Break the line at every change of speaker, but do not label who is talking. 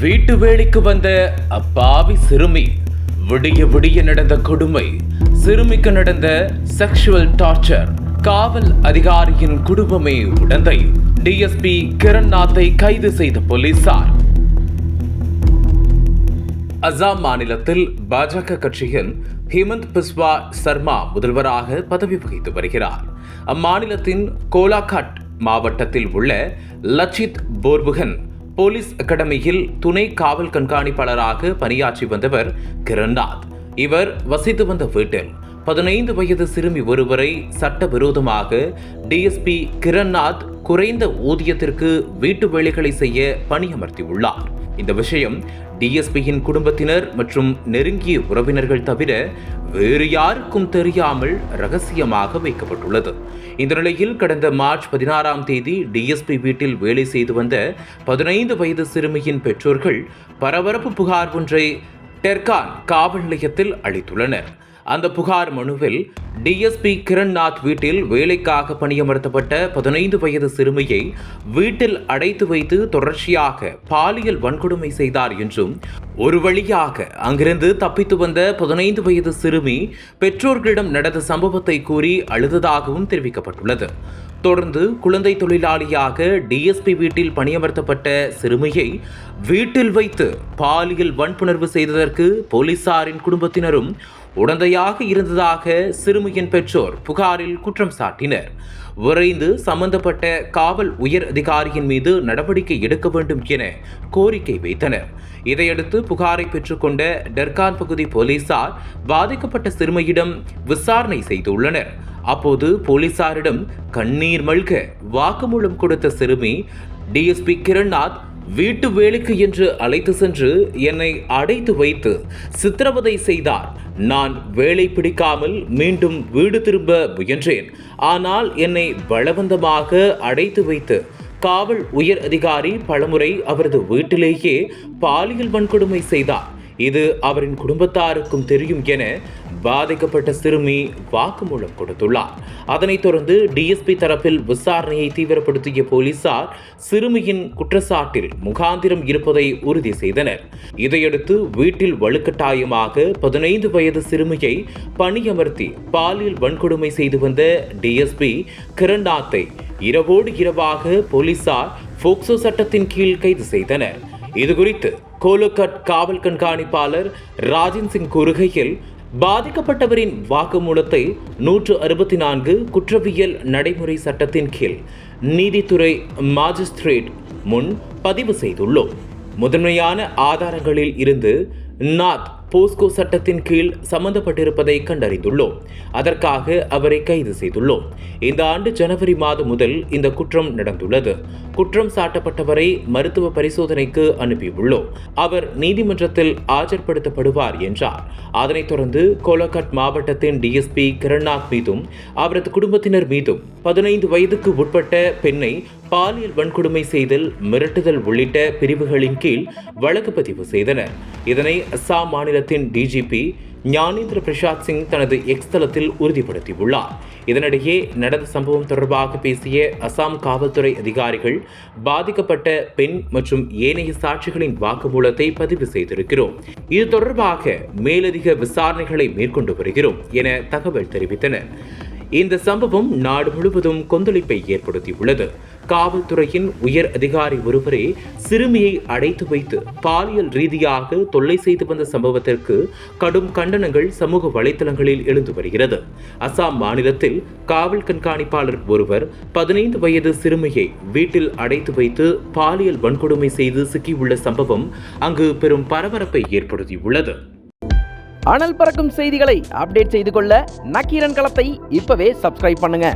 வீட்டு வேலைக்கு வந்த அப்பாவி சிறுமி விடிய விடிய நடந்த கொடுமை சிறுமிக்கு நடந்த செக்ஷுவல் டார்ச்சர் காவல் அதிகாரியின் குடும்பமே உடந்தை. டிஎஸ்பி கிரண்நாத்தை கைது செய்த போலீசார். அசாம் மாநிலத்தில் பாஜக கட்சியின் ஹிமந்த் பிஸ்வா சர்மா முதல்வராக பதவி வகித்து வருகிறார். அம்மாநிலத்தின் கோலாகாட் மாவட்டத்தில் உள்ள லச்சித் போர்புகன் போலீஸ் அகாடமியில் துணை காவல் கண்காணிப்பாளராக பணியாற்றி வந்தவர் கிரண்நாத். இவர் வசித்து வந்த வீட்டில் பதினைந்து வயது சிறுமி ஒருவரை சட்டவிரோதமாக டிஎஸ்பி கிரண்நாத் குறைந்த ஊதியத்திற்கு வீட்டு வேலைகளை செய்ய பணியமர்த்தியுள்ளார். இந்த விஷயம் டிஎஸ்பியின் குடும்பத்தினர் மற்றும் நெருங்கிய உறவினர்கள் தவிர வேறு யாருக்கும் தெரியாமல் ரகசியமாக வைக்கப்பட்டுள்ளது. இந்த நிலையில் கடந்த மார்ச் பதினாறாம் தேதி டிஎஸ்பி வீட்டில் வேலை செய்து வந்த பதினைந்து வயது சிறுமியின் பெற்றோர்கள் பரபரப்பு புகார் ஒன்றை டெர்கான் காவல் நிலையத்தில் அளித்துள்ளனர். அந்த புகார் மனுவில் டிஎஸ்பி கிரண்நாத் வீட்டில் வேலைக்காக பணியமர்த்தப்பட்ட பதினைந்து வயது சிறுமியை வீட்டில் அடைத்து வைத்து தொடர்ச்சியாக பாலியல் வன்கொடுமை செய்தார் என்றும் ஒரு வழியாக அங்கிருந்து தப்பித்து வந்த பதினைந்து வயது சிறுமி பெற்றோர்களிடம் நடந்த சம்பவத்தை கூறி அழுததாகவும் தெரிவிக்கப்பட்டுள்ளது. தொடர்ந்து குழந்தை தொழிலாளியாக டிஎஸ்பி வீட்டில் பணியமர்த்தப்பட்ட சிறுமியை வீட்டில் வைத்து பாலியல் வன்புணர்வு செய்ததற்கு போலீசாரின் குடும்பத்தினரும் உடந்தையாக இருந்ததாக சிறுமியின் பெற்றோர் புகாரில் குற்றம் சாட்டினர். விரைந்து சம்பந்தப்பட்ட காவல் உயர் அதிகாரியின் மீது நடவடிக்கை எடுக்க வேண்டும் என கோரிக்கை வைத்தனர். இதையடுத்து புகாரை பெற்றுக்கொண்ட டெர்கான் பகுதி போலீசார் பாதிக்கப்பட்ட சிறுமியிடம் விசாரணை செய்துள்ளனர். அப்போது போலீசாரிடம் கண்ணீர் மல்க வாக்குமூலம் கொடுத்த சிறுமி டிஎஸ்பி கிரண்நாத் வீட்டு வேலைக்கு என்று அழைத்து சென்று என்னை அடைத்து வைத்து சித்திரவதை செய்தார். நான் வேலை பிடிக்காமல் மீண்டும் வீடு திரும்ப முயன்றேன். ஆனால் என்னை பலவந்தமாக அடைத்து வைத்து காவல் உயர் அதிகாரி பலமுறை அவரது வீட்டிலேயே பாலியல் வன்கொடுமை செய்தார். இது அவரின் குடும்பத்தாருக்கும் தெரியும் என பாதிக்கப்பட்ட சிறுமி வாக்குமூலம் கொடுத்துள்ளார். அதனைத் தொடர்ந்து டிஎஸ்பி தரப்பில் விசாரணையை தீவிரப்படுத்திய போலீசார் சிறுமியின் குற்றச்சாட்டில் முகாந்திரம் இருப்பதை உறுதி செய்தனர். இதையடுத்து வீட்டில் வலுக்கட்டாயமாக பதினைந்து வயது சிறுமியை பணியமர்த்தி பாலியல் வன்கொடுமை செய்து வந்த டிஎஸ்பி கிரண்நாத்தை இரவோடு இரவாக போலீசார் போக்சோ சட்டத்தின் கீழ் கைது செய்தனர். இதுகுறித்து கோலுக்கட் காவல் கண்காணிப்பாளர் ராஜன் சிங் கூறுகையில் பாதிக்கப்பட்டவரின் வாக்குமூலத்தை நூற்று அறுபத்தி நான்கு குற்றவியல் நடைமுறை சட்டத்தின் கீழ் நீதித்துறை மாஜிஸ்திரேட் முன் பதிவு செய்துள்ளோம். முதன்மையான ஆதாரங்களில் இருந்து நாத் போஸ்கோ சட்டத்தின் கீழ் சம்பந்தப்பட்டிருப்பதை கண்டறிந்துள்ளோம். அதற்காக அவரை கைது செய்துள்ளோம். இந்த ஆண்டு ஜனவரி மாதம் முதல் இந்த குற்றம் நடந்துள்ளது. குற்றம் சாட்டப்பட்டவரை மருத்துவ பரிசோதனைக்கு அனுப்பியுள்ளோம். அவர் நீதிமன்றத்தில் ஆஜர்படுத்தப்படுவார் என்றார். அதனைத் தொடர்ந்து கோலகட் மாவட்டத்தின் டிஎஸ்பி கிரண்நாத் மீதும் அவரது குடும்பத்தினர் மீதும் பதினைந்து வயதுக்கு உட்பட்ட பெண்ணை பாலியல் வன்கொடுமை செய்தல் மிரட்டுதல் உள்ளிட்ட பிரிவுகளின் கீழ் வழக்கு பதிவு செய்தனர். இதனை அஸ்ஸாம் மாநிலத்தின் டிஜிபி ஞானேந்திர பிரசாத் சிங் தனது எக்ஸ் தளத்தில் உறுதிப்படுத்தியுள்ளார். இதனிடையே நடந்த சம்பவம் தொடர்பாக பேசிய அசாம் காவல்துறை அதிகாரிகள் பாதிக்கப்பட்ட பெண் மற்றும் ஏனைய சாட்சிகளின் வாக்குமூலத்தை பதிவு செய்திருக்கிறோம். இது தொடர்பாக மேலதிக விசாரணைகளை மேற்கொண்டு வருகிறோம் என தகவல் தெரிவித்தனர். இந்த சம்பவம் நாடு முழுவதும் கொந்தளிப்பை ஏற்படுத்தியுள்ளது. காவல்துறையின் உயர் அதிகாரி ஒருவரே சிறுமியை அடைத்து வைத்து பாலியல் ரீதியாக தொல்லை செய்து வந்த சம்பவத்திற்கு கடும் கண்டனங்கள் சமூக வலைதளங்களில் எழுந்து வருகிறது. அசாம் மாநிலத்தில் காவல் கண்காணிப்பாளர் ஒருவர் பதினைந்து வயது சிறுமியை வீட்டில் அடைத்து வைத்து பாலியல் வன்கொடுமை செய்து சிக்கியுள்ள சம்பவம் அங்கு பெரும் பரபரப்பை ஏற்படுத்தியுள்ளது.
அனல் பறக்கும் செய்திகளை அப்டேட் செய்து கொள்ள நக்கீரன் களத்தை இப்பவே சப்ஸ்கிரைப் பண்ணுங்க.